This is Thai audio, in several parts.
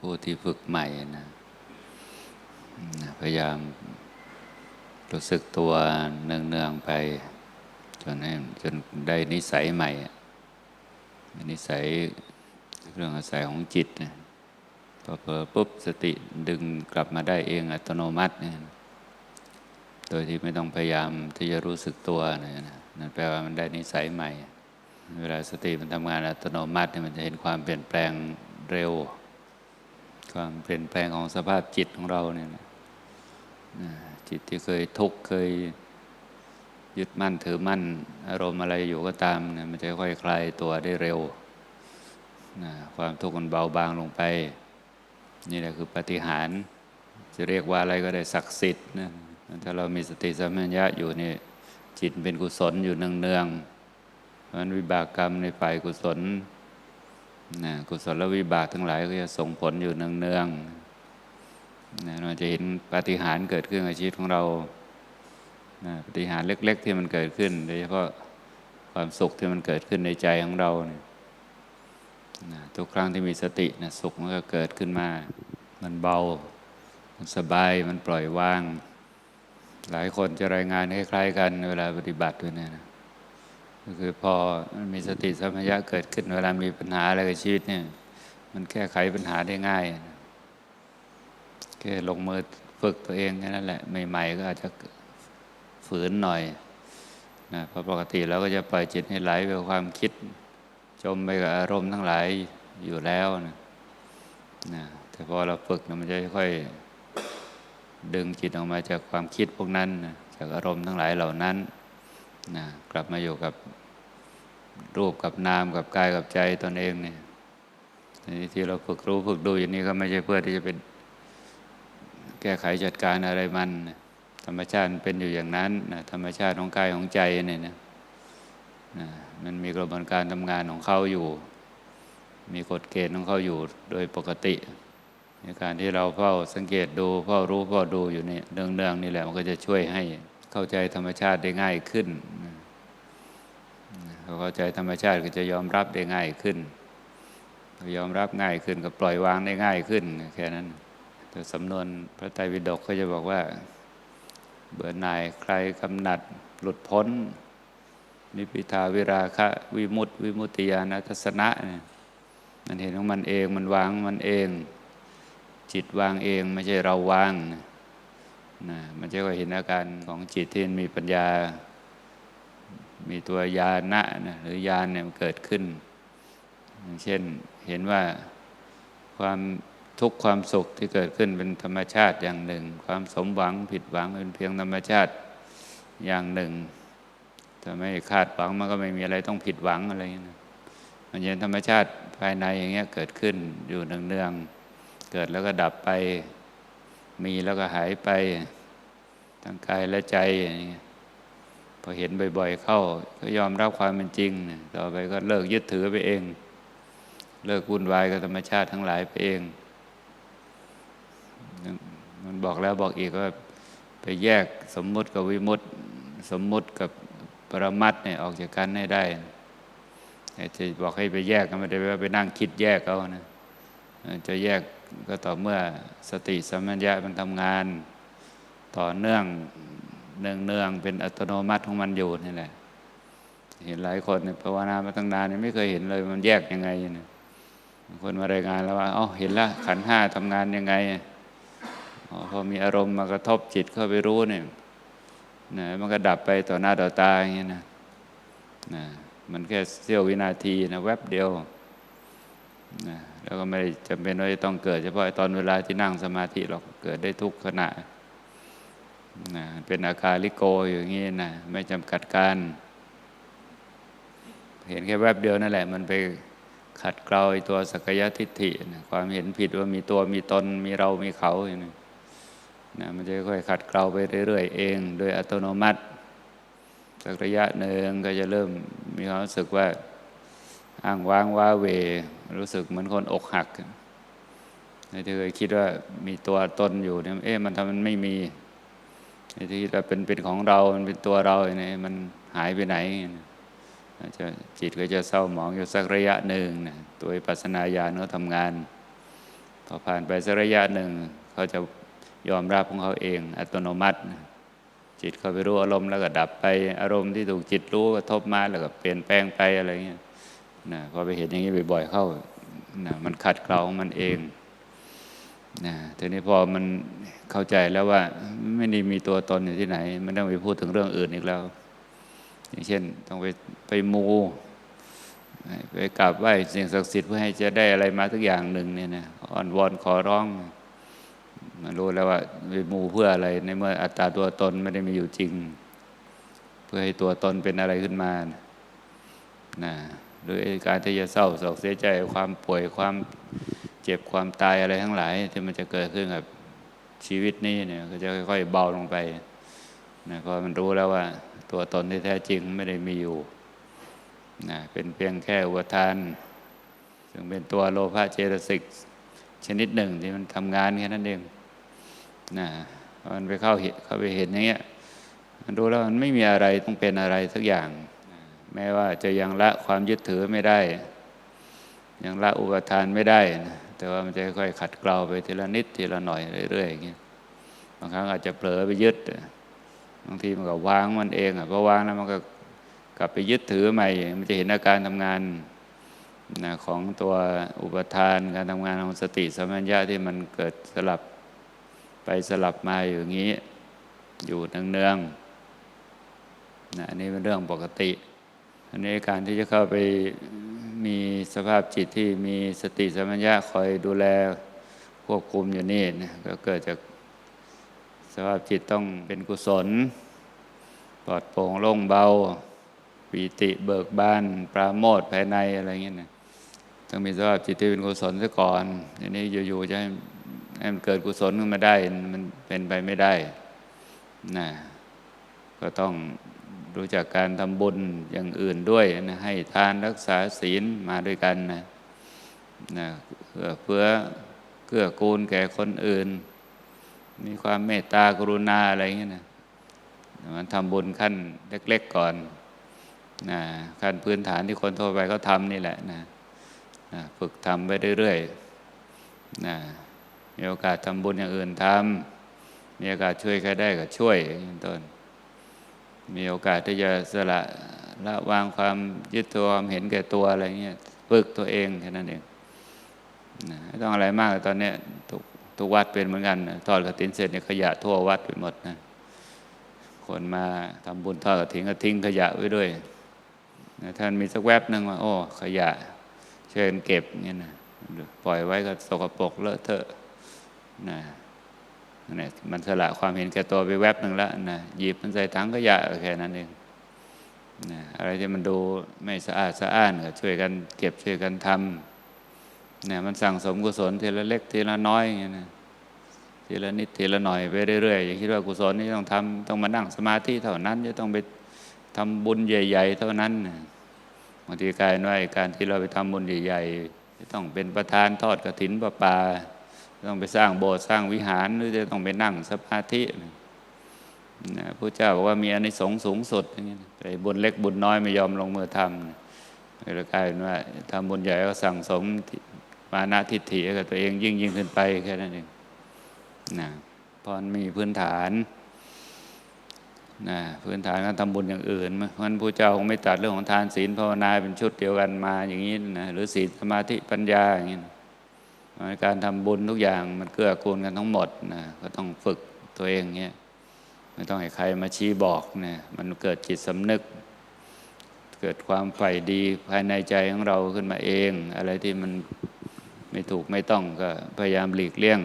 ผู้ที่ฝึกใหม่นะพยายามรู้สึกตัวเนืองๆไป จนให้จนได้นิสัยใหม่ นิสัยเรื่องอาศัยของจิตนะพอเผลอปุ๊บสติดึงกลับมาได้เองอัตโนมัติเนี่ยโดยที่ไม่ต้องพยายามที่จะรู้สึกตัวนะนั่นแปลว่ามันได้นิสัยใหม่ เวลาสติมันทำงานอัตโนมัติมันจะเห็นความเปลี่ยนแปลงเร็ว ความเปลี่ยนแปลงของสภาพจิตของเราเนี่ยจิตที่เคยทุกข์เคยยึดมั่นถือมั่น อารมณ์อะไรอยู่ก็ตามเนี่ยมันจะค่อยคลายตัวได้เร็วนะความทุกข์มันเบาบางลงไป นี่แหละคือปฏิหารจะเรียกว่าอะไรก็ได้ศักดิ์สิทธิ์นะถ้าเรามีสติสัมปชัญญะอยู่นี่จิตเป็นกุศลอยู่เนืองๆเพราะนั้นวิบากกรรมในฝ่ายกุศล นะกุศลและวิบากทั้งหลายก็จะส่งผลอยู่เนืองๆนะเราจะเห็นปฏิหารเกิดขึ้นในชีวิตของเรานะปฏิหารเล็ก ๆ ที่มันเกิดขึ้นโดยเฉพาะความสุขที่มันเกิดขึ้นในใจของเราเนี่ยนะทุกครั้งที่มีสตินะสุขมันก็เกิดขึ้นมา มันเบา มันสบาย มันปล่อยวาง หลายคนจะรายงานคล้ายๆกันเวลาปฏิบัติด้วยเนี่ยนะ ก็คือพอมันมีสติสัมปชัญญะเกิดขึ้นเวลามีปัญหาอะไรกับชีวิตเนี่ย มันแก้ไขปัญหาได้ง่ายแค่ลงมือฝึกตัวเองแค่นั้นแหละใหม่ๆก็อาจจะฝืนหน่อยนะเพราะปกติเราก็จะปล่อยจิตให้ไหลไปความคิด จมไปกับอารมณ์ทั้งหลายอยู่แล้วนะนะแต่พอเราฝึกนะมันจะค่อยดึงจิตออกมาจากความคิดพวกนั้นนะจากอารมณ์ทั้งหลายเหล่านั้นนะกลับมาอยู่กับ รูปกับนามกับกายกับใจตนเองเนี่ยที่เราฝึกรู้ฝึกดูอย่างนี้ก็ไม่ใช่เพื่อที่จะเป็นแก้ไขจัดการอะไรมัน ธรรมชาติเป็นอยู่อย่างนั้นนะธรรมชาติของกายของใจเนี่ยนะมันมีกระบวนการทำงานของเขาอยู่ มีกฎเกณฑ์ของเขาอยู่โดยปกติ ในการที่เราเฝ้าสังเกตดูเฝ้ารู้เฝ้าดูอยู่นี่เนืองๆนี่แหละมันก็จะช่วยให้เข้าใจธรรมชาติได้ง่ายขึ้น เขาเข้าใจธรรมชาติก็จะยอมรับได้ง่ายขึ้นยอมรับง่ายขึ้นก็ปล่อยวางได้ง่ายขึ้นแค่นั้นแต่สำนวนพระไตรปิฎกก็จะบอกว่า เบื่อหน่ายใครกำหนัดหลุดพ้น นิพิทาวิราคะวิมุตติวิมุตติญาณทัศนะมันเห็นของมันเองมันวางมันเอง จิตวางเองไม่ใช่เราวางนะมันจะก็เห็นอาการของจิตที่มีปัญญา มีตัวญาณะนะหรือญาณเนี่ยมันเกิดขึ้น เช่นเห็นว่าความทุกความสุขที่เกิดขึ้นเป็นธรรมชาติอย่างหนึ่ง ความสมหวังผิดหวังเป็นเพียงธรรมชาติอย่างหนึ่งถ้าไม่คาดหวังมันก็ไม่มีอะไรต้องผิดหวังอะไรนะมันยังธรรมชาติภายในอย่างเงี้ยเกิดขึ้นอยู่เนืองๆเกิดแล้วก็ดับไป มีแล้วก็หายไปทั้งกายและใจอย่างเงี้ย พอเห็นบ่อยๆเข้า ก็ยอมรับความเป็นจริง ต่อไปก็เลิกยึดถือไปเอง เลิกวุ่นวายกับธรรมชาติทั้งหลายไปเอง มันบอกแล้วบอกอีกว่าไปแยกสมมุติกับวิมุติ สมมุติกับปรมัตเนี่ยออกจากกันให้ได้จะบอกให้ไปแยกก็ไม่ได้ว่าไปนั่งคิดแยกเอานะจะแยกก็ต่อเมื่อสติสัมปัญญะมันทำงาน ต่อเนื่อง เนืองเนืองเป็นอัตโนมัติของมันอยู่นี่แหละ เห็นหลายคนภาวนามาตั้งนานไม่เคยเห็นเลยมันแยกยังไงนะคนมารายงานแล้วว่าอ๋อเห็นแล้วขันห้าทำงานยังไงพอมีอารมณ์มากระทบจิตเข้าไปรู้เนี่ยนะมันก็ดับไปต่อหน้าต่อตาอย่างนี้นะนะมันแค่เสี้ยววินาทีนะแวบเดียวนะแล้วก็ไม่จำเป็นว่าจะต้องเกิดเฉพาะตอนเวลาที่นั่งสมาธิหรอกเกิดได้ทุกขณะ นะเป็นอาการลิโกอย่างนี้นะไม่จำกัดการเห็นแค่แวบเดียวนั่นแหละ มันไปขัดเกลาตัวสักยะทิฏฐินะความเห็นผิดว่ามีตัวมีตนมีเรามีเขาอย่างนี้นะมันจะค่อยขัดเกลาไปเรื่อยๆเอง โดยอัตโนมัติสักระยะหนึ่งก็จะเริ่มมีความรู้สึกว่าอ้างว้างว้าเว รู้สึกเหมือนคนอกหักที่เคยคิดว่ามีตัวตนอยู่เนี่ยเอ๊ะมันทำมันไม่มี ที่คิดว่าเป็นเป็นของเรา มันเป็นตัวเราเนี่ยมันหายไปไหนจะจิตก็จะเศร้าหมองอยู่สักระยะหนึ่งนะตัวปัสนาญาณก็ทำงานพพอผ่านไปสักระยะหนึ่ง เขาจะยอมรับของเขาเอง อัตโนมัติ จิตเขาไปรู้อารมณ์แล้วก็ดับไปอารมณ์ที่ถูกจิตรู้กระทบมาแล้วก็เปลี่ยนแปลงไปอะไรเงี้ยนะพอไปเห็นอย่างนี้บ่อยๆเข้านะมันขัดเกลาของมันเอง นะทีนี้พอมันเข้าใจแล้วว่า ไม่ได้มีตัวตนอยู่ที่ไหนไม่ต้องไปพูดถึงเรื่องอื่นอีกแล้ว อย่างเช่น ต้องไปไปมูไปกราบไหว้สิ่งศักดิ์สิทธิ์เพื่อให้จะได้อะไรมาทุกอย่างหนึ่งเนี่ยนะอ้อนวอนขอร้องมันรู้แล้วว่าไปมูเพื่ออะไร ในเมื่ออัตตาตัวตนไม่ได้มีอยู่จริง เพื่อให้ตัวตนเป็นอะไรขึ้นมานะหรือการที่จะเศร้าโศกเสียใจความป่วยความ จ็บความตายอะไรทั้งหลาย ที่มันจะเกิดขึ้นกับชีวิตนี้เนี่ยก็จะค่อยๆเบาลงไปนะเพราะมันรู้แล้วว่า ตัวตนที่แท้จริงไม่ได้มีอยู่นะเป็นเพียงแค่อุปทาน ซึ่งเป็นตัวโลภะเจตสิกชนิดหนึ่งที่มันทำงานแค่นั้นเองนะมันไปเข้าเข้าไปเห็นอย่างเงี้ยมันรู้แล้วมันไม่มีอะไรต้องเป็นอะไรสักอย่าง แม้ว่าจะยังละความยึดถือไม่ได้ ยังละอุปทานไม่ได้นะ แต่ว่ามันจะค่อยขัดเกลาไปทีละนิดทีละหน่อยเรื่อยๆอย่างเงี้ยบางครั้งอาจจะเผลอไปยึดบางทีมันก็วางมันเองอะพอวางแล้วมันก็กลับไปยึดถือใหม่ มันจะเห็นอาการทำงานนะของตัวอุปทานการทำงานของสติสัมปชัญญะที่มันเกิดสลับไปสลับมาอยู่อย่างนี้ อยู่เนืองๆนะอันนี้เป็นเรื่องปกติ อันนี้การที่จะเข้าไปมีสภาพจิตที่มีสติสัมปชัญญะคอยดูแลควบคุมอยู่นี่นะก็เกิดจากสภาพจิตต้องเป็นกุศลปลอดโปร่งโล่งเบาปีติเบิกบาน ปราโมทภายในอะไรเงี้ยนะต้องมีสภาพจิตที่เป็นกุศลซะก่อนทีนี้อยู่ๆจะให้ให้มันเกิดกุศลขึ้นมาได้ มันเป็นไปไม่ได้นะก็ต้อง รู้จักการทำบุญอย่างอื่นด้วยนะให้ทานรักษาศีลมาด้วยกันนะนะเพื่อเพื่อเกื้อกูลแก่คนอื่น มีความเมตตากรุณาอะไรเงี้ยนะมันทำบุญขั้นเล็ก ๆก่อนนะขั้นพื้นฐานที่คนทั่วไปเขาทำนี่แหละนะนะฝึกทำไปเรื่อยๆนะมีโอกาสทำบุญอย่างอื่นทำมีโอกาสช่วยใครได้ก็ช่วยอย่างต้น มีโอกาสที่จะสละละวางความยึดตัวเห็นแก่ตัวอะไรเงี้ยฝึกตัวเองแค่นั้นเองไม่ต้องอะไรมากตอนนี้ทุกทุกวัดเป็นเหมือนกันทอดกระถินเสร็จเนี่ยขยะทั่ววัดไปหมดนะคนมาทำบุญทอดกระถินก็ทิ้งขยะไว้ด้วยนะท่านมีสักแวบหนึ่งว่าโอ้ขยะเชิญเก็บเนี่ยนะปล่อยไว้ก็สกปรกเลอะเทอะนะ นี่มันสละความเห็นแก่ตัวไปแวบหนึ่งแล้วนะหยิบมันใส่ถังขยะแค่นั้นเองนะอะไรที่มันดูไม่สะอาดสะอ้านก็ช่วยกันเก็บช่วยกันทำนะมันสั่งสมกุศลทีละเล็กทีละน้อยอย่างนี้นะทีละนิดทีละหน่อยไปเรื่อยๆอย่าคิดว่ากุศลนี่ต้องทำต้องมานั่งสมาธิเท่านั้นจะต้องไปทำบุญใหญ่ ๆ เท่านั้นบางทีกลายว่าการที่เราไปทำบุญใหญ่ ๆ ต้องเป็นประธานทอดกระถินประปา ต้องไปสร้างโบสถ์สร้างวิหารหรือจะต้องไปนั่งสมาธินะพระเจ้าบอกว่ามีอานิสงส์สูงสุดอย่างนี้แต่บุญเล็กบุญน้อยไม่ยอมลงมือทำเลยกลายเป็นว่าทำบุญใหญ่ก็สั่งสมมานะทิฏฐิกับตัวเองยิ่งยิ่งขึ้นไปแค่นั้นเองนะพอมีพื้นฐานนะพื้นฐานการทำบุญอย่างอื่นมันพระเจ้าคงไม่ตัดเรื่องของทานศีลภาวนาเป็นชุดเดียวกันมาอย่างนี้นะหรือศีลสมาธิปัญญาอย่างนี้นะ การทำบุญทุกอย่างมันเกื้อกูลกันทั้งหมดนะก็ต้องฝึกตัวเองเงี้ยไม่ต้องให้ใครมาชี้บอกนะมันเกิดจิตสำนึก เกิดความใฝ่ดีภายในใจของเราขึ้นมาเอง อะไรที่มันไม่ถูกไม่ต้องก็พยายามหลีกเลี่ยง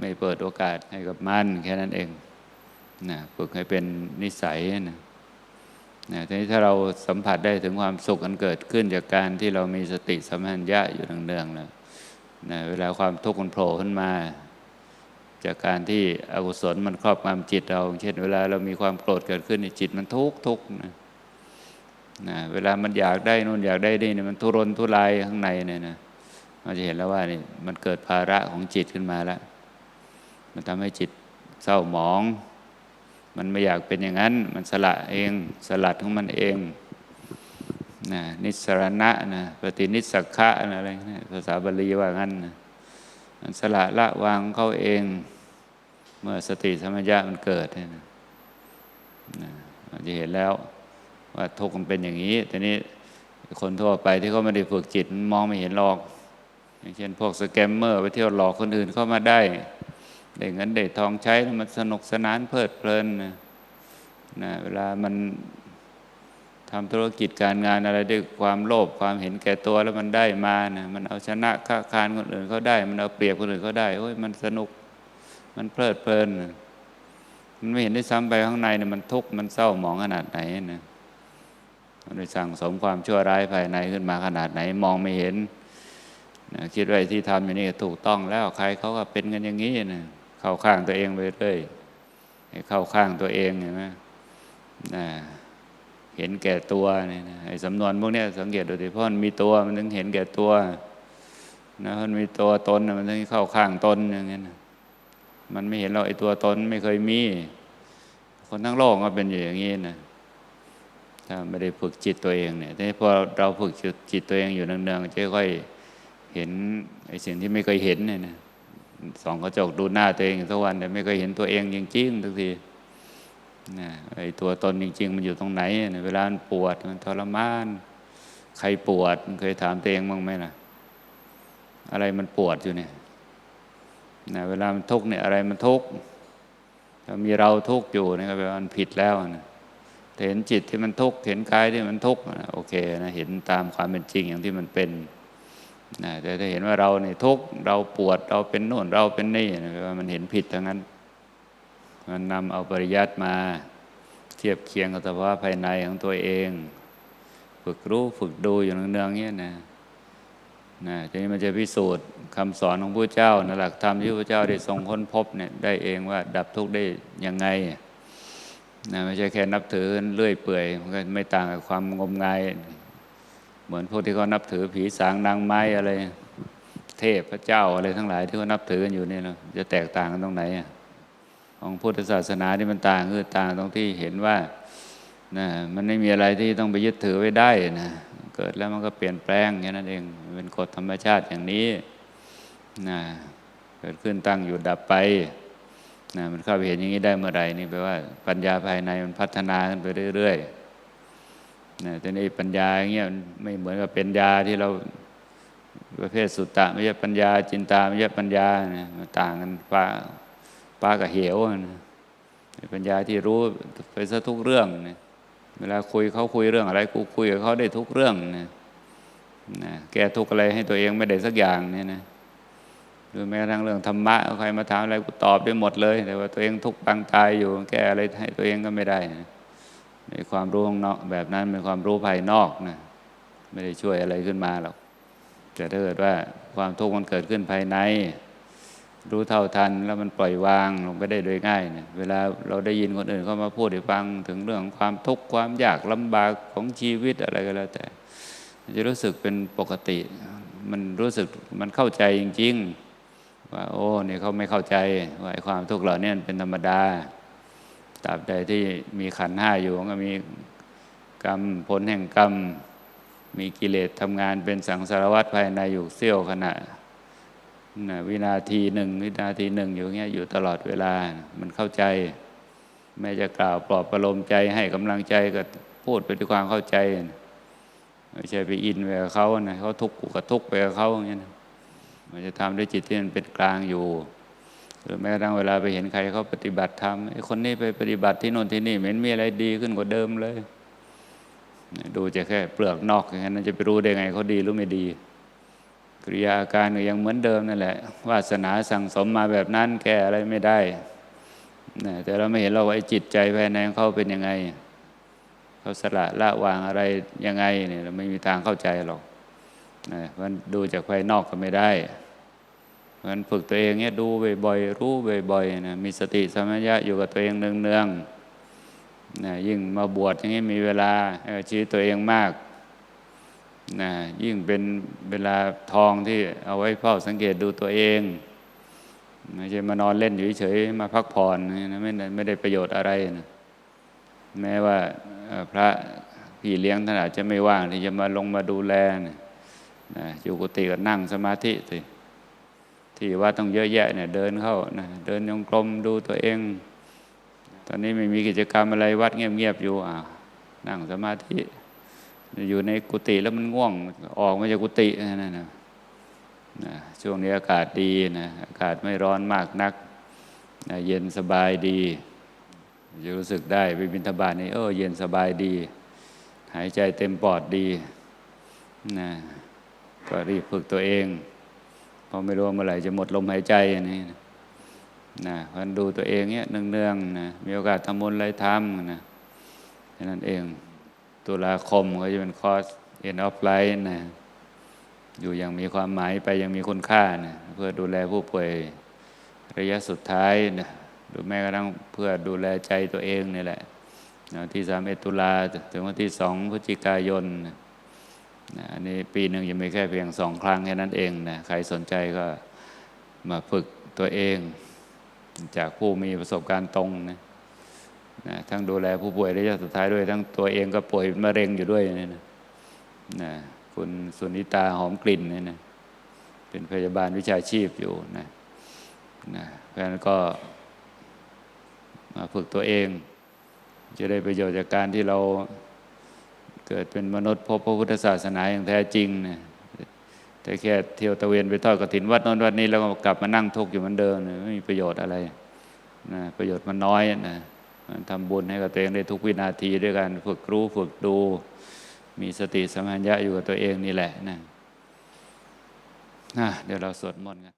ไม่เปิดโอกาสให้กับมันแค่นั้นเองนะฝึกให้เป็นนิสัยนะนะทีนี้ถ้าเราสัมผัสได้ถึงความสุขอันเกิดขึ้นจากการที่เรามีสติสัมปชัญญะอยู่เนืองๆแล้ว นะเวลาความทุกข์มันโผล่ขึ้นมา จากการที่อกุศลมันครอบงำจิตเรา เช่น เวลาเรามีความโกรธเกิดขึ้นในจิตมันทุกข์ทุกข์นะนะเวลามันอยากได้นู่นอยากได้นี่มันทุรนทุรายข้างในเนี่ยนะเราจะเห็นแล้วว่านี่มันเกิดภาระของจิตขึ้นมาแล้ว มันทำให้จิตเศร้าหมอง มันไม่อยากเป็นอย่างนั้น มันสละเอง สลัดของมันเอง นะนิสรณะนะปฏินิสักขะอะไรนะภาษาบาลีว่างั้นนะมันสละละวางเขาเอง เมื่อสติสัมปชัญญะมันเกิดนี่นะนะเราจะเห็นแล้วว่าทุกข์มันเป็นอย่างนี้แต่นี้คนทั่วไปที่เขาไม่ได้ฝึกจิตมองไม่เห็นหรอก อย่างเช่นพวกสแกมเมอร์ไปเที่ยวหลอกคนอื่นเข้ามาได้ได้เงินได้ทองใช้มันสนุกสนานเพลิดเพลินนะนะเวลามัน ทำธุรกิจการงานอะไรด้วยความโลภความเห็นแก่ตัวแล้วมันได้มานะมันเอาชนะค้าคานคนอื่นเขาได้ มันเอาเปรียบคนอื่นเขาได้โอ้ยมันสนุก มันเพลิดเพลินนะมันไม่เห็นได้ซ้ำไปข้างในเนี่ยมันทุกข์มันเศร้าหมองขนาดไหนนะมันได้สั่งสมความชั่วร้ายภายในขึ้นมาขนาดไหนมองไม่เห็นนะคิดว่าไอ้ที่ทำอย่างนี้ถูกต้องแล้วใครเขาก็เป็นกันอย่างนี้นะเข้าข้างตัวเองไปเรื่อยให้เข้าข้างตัวเองเห็นไหมนะ เห็นแก่ตัวเนี่ยนะไอ้สำนวนพวกนี้สังเกตดูดิเพราะมันมีตัวมันถึงเห็นแก่ตัวนะมันมีตัวตนมันถึงเข้าข้างตนอย่างเงี้ยนะมันไม่เห็นเราไอ้ตัวตนไม่เคยมี คนทั้งโลกก็เป็นอยู่อย่างนี้นะถ้าไม่ได้ฝึกจิตตัวเองเนี่ยแต่พอเราฝึกจิตตัวเองอยู่เนืองๆจะค่อยเห็นไอ้สิ่งที่ไม่เคยเห็นเนี่ยนะสองกระจกดูหน้าตัวเองทุกวันแต่ไม่เคยเห็นตัวเองจริงๆทุกที นะไอ้ตัวตนจริง ๆ มันอยู่ตรงไหนเวลามันปวดมันทรมาน ใครปวดมันเคยถามตัวเองบ้างไหมล่ะ อะไรมันปวดอยู่เนี่ยนะเวลามันทุกข์เนี่ยอะไรมันทุกข์ถ้ามีเราทุกข์อยู่นี่ก็แปลว่ามันผิดแล้วนะเห็นจิตที่มันทุกข์เห็นกายที่มันทุกข์โอเคนะเห็นตามความเป็นจริงอย่างที่มันเป็นนะแต่ถ้าเห็นว่าเราเนี่ยทุกข์เราปวดเราเป็นโน่นเราเป็นนี่นะแปลว่ามันเห็นผิดทั้งนั้น มันนำเอาปริยัติมา เทียบเคียงกับสภาวะภายในของตัวเอง ฝึกรู้ฝึกดูอยู่เนืองๆเงี้ยนะนะทีนี้มันจะพิสูจน์คำสอนของพระเจ้านะหลักธรรมที่พระเจ้าได้ทรงค้นพบเนี่ยได้เองว่าดับทุกข์ได้ยังไงนะไม่ใช่แค่นับถือเลื่อยเปื่อยมันก็ไม่ต่างกับความงมงาย เหมือนพวกที่เขานับถือผีสางนางไม้อะไร เทพพระเจ้าอะไรทั้งหลายที่เขานับถือกันอยู่นี่เราจะแตกต่างกันตรงไหนอะ ของพุทธศาสนาที่มันต่างคือต่างตรงที่เห็นว่านะมันไม่มีอะไรที่ต้องไปยึดถือไว้ได้นะเกิดแล้วมันก็เปลี่ยนแปลงแค่นั้นเองเป็นกฎธรรมชาติอย่างนี้นะเกิดขึ้นตั้งอยู่ดับไปนะมันเข้าไปเห็นอย่างนี้ได้เมื่อไหร่นี่แปลว่าปัญญาภายในมันพัฒนาขึ้นไปเรื่อยๆนะแต่ในปัญญาอย่างเงี้ยไม่เหมือนกับเป็นยาที่เราประเภทสุตตะไม่ใช่ปัญญาจินตาไม่ใช่ปัญญานะมันต่างกันปลา ปลากับเหวนะปัญญาที่รู้ไปซะทุกเรื่องนะเวลาคุยเขาคุยเรื่องอะไร กูคุยกับเขาได้ทุกเรื่องนะนะแก้ทุกอะไรให้ตัวเองไม่ได้สักอย่างเนี่ยนะหรือแม้กระทั่งเรื่องธรรมะใครมาถามอะไรกูตอบได้หมดเลย แต่ว่าตัวเองทุกปางตายอยู่ แก้อะไรให้ตัวเองก็ไม่ได้นะในความรู้ของนอกแบบนั้นเป็นความรู้ภายนอกนะไม่ได้ช่วยอะไรขึ้นมาหรอกแต่ถ้าเกิดว่าความทุกข์มันเกิดขึ้นภายใน รู้เท่าทันแล้วมันปล่อยวางลงไปได้โดยง่ายเนะเวลาเราได้ยินคนอื่นเขามาพูดให้ฟังถึงเรื่องความทุกข์ความยากลำบากของชีวิตอะไรก็แล้วแต่ จะรู้สึกเป็นปกติ มันรู้สึกมันเข้าใจจริง ๆ ว่า โอ้เนี่ยเขาไม่เข้าใจว่าไอ้ความทุกข์เหล่านี้เป็นธรรมดาตราบใดที่มีขันห้าอยู่ก็มีกรรมผลแห่งกรรม มีกิเลสทำงานเป็นสังสารวัตรภายในอยู่เสี้ยวขณะ นะวินาทีหนึ่งวินาทีหนึ่งอยู่เงี้ยอยู่ตลอดเวลา มันเข้าใจ แม้จะกล่าวปลอบประโลมใจให้กำลังใจก็พูดไปด้วยความเข้าใจไม่ใช่ไปอินไปกับเขานะเขาทุกข์กูก็ทุกข์ไปกับเขาอย่างเงี้ยมันจะทำด้วยจิตที่มันเป็นกลางอยู่หรือแม้กระทั่งเวลาไปเห็นใครเขาปฏิบัติธรรมไอ้คนนี้ไปปฏิบัติที่โน่นที่นี่เหม็นมีอะไรดีขึ้นกว่าเดิมเลย ดูจะแค่เปลือกนอกอย่างนั้นจะไปรู้ได้ไงเขาดีหรือไม่ดี กริยาอาการก็ยังเหมือนเดิมนั่นแหละ วาสนาสั่งสมมาแบบนั้นแก้อะไรไม่ได้นะแต่เราไม่เห็นเราว่าจิตใจภายในเขาเป็นยังไง เขาสละละวางอะไรยังไงเนี่ยเราไม่มีทางเข้าใจหรอกนะมันดูจากภายนอกก็ไม่ได้มันฝึกตัวเองเนี่ยดูบ่อยๆรู้บ่อยๆนะมีสติสมัญญะอยู่กับตัวเองเนืองๆนะยิ่งมาบวชอย่างนี้มีเวลาชีวิตตัวเองมาก นะยิ่งเป็นเวลาทองที่เอาไว้เฝ้าสังเกตดูตัวเองไม่ใช่มานอนเล่นอยู่เฉยมาพักผ่อนนะไม่ไม่ได้ประโยชน์อะไรนะแม้ว่าพระพี่เลี้ยงท่านอาจจะไม่ว่างที่จะมาลงมาดูแลนะนะอยู่กุฏิก็นั่งสมาธิสิที่วัดต้องเยอะแยะเนี่ยเดินเข้านะเดินยงกลมดูตัวเอง ตอนนี้ไม่มีกิจกรรมอะไรวัดเงียบๆอยู่อ่านั่งสมาธิ อยู่ในกุฏิแล้วมันง่วงออกมาจากกุฏินั่นนะนะช่วงนี้อากาศดีนะอากาศไม่ร้อนมากนักนะเย็นสบายดีจะรู้สึกได้ไปบิณฑบาตนี่เออเย็นสบายดี หายใจเต็มปอดดีนะก็รีบฝึกตัวเองเพราะไม่รู้ว่าเมื่อไหร่จะหมดลมหายใจนนี้นะพันดูตัวเองเนี้ยเนืองๆนะมีโอกาสทำบุญอะไรทำนะแค่นั้นเอง ตุลาคมก็จะเป็นคอร์ส end of life นะอยู่อย่างมีความหมายไปยังมีคุณค่านะเพื่อดูแลผู้ป่วยระยะสุดท้ายนะหรือแม้กระทั่งเพื่อดูแลใจตัวเองนี่แหละนะที่สามเอตุลาถึงวันที่สองพฤศจิกายนนะนะอันนี้ปีหนึ่งยังมีแค่เพียงสองครั้งแค่นั้นเองนะใครสนใจก็มาฝึกตัวเอง จากผู้มีประสบการณ์ตรงนะ นะทั้งดูแลผู้ป่วยระยะสุดท้ายด้วย ทั้งตัวเองก็ป่วยมะเร็งอยู่ด้วยนี่นะนะคุณสุนิตาหอมกลิ่นนี่นะเป็นพยาบาลวิชาชีพอยู่นะนะเพราะฉะนั้นก็มาฝึกตัวเอง จะได้ประโยชน์จากการที่เราเกิดเป็นมนุษย์พบพระพุทธศาสนาอย่างแท้จริงนะแต่แค่เที่ยวตะเวนไปทอดกฐินวัดโนนวัดนี้แล้วก็กลับมานั่งทุกข์อยู่เหมือนเดิมไม่มีประโยชน์อะไรนะประโยชน์มันน้อยนะ ทำบุญให้กับตัวเองได้ทุกวินาทีด้วยการฝึกรู้ฝึกดู มีสติสัมปชัญญะอยู่กับตัวเองนี่แหละนะนะเดี๋ยวเราสวดมนต์กัน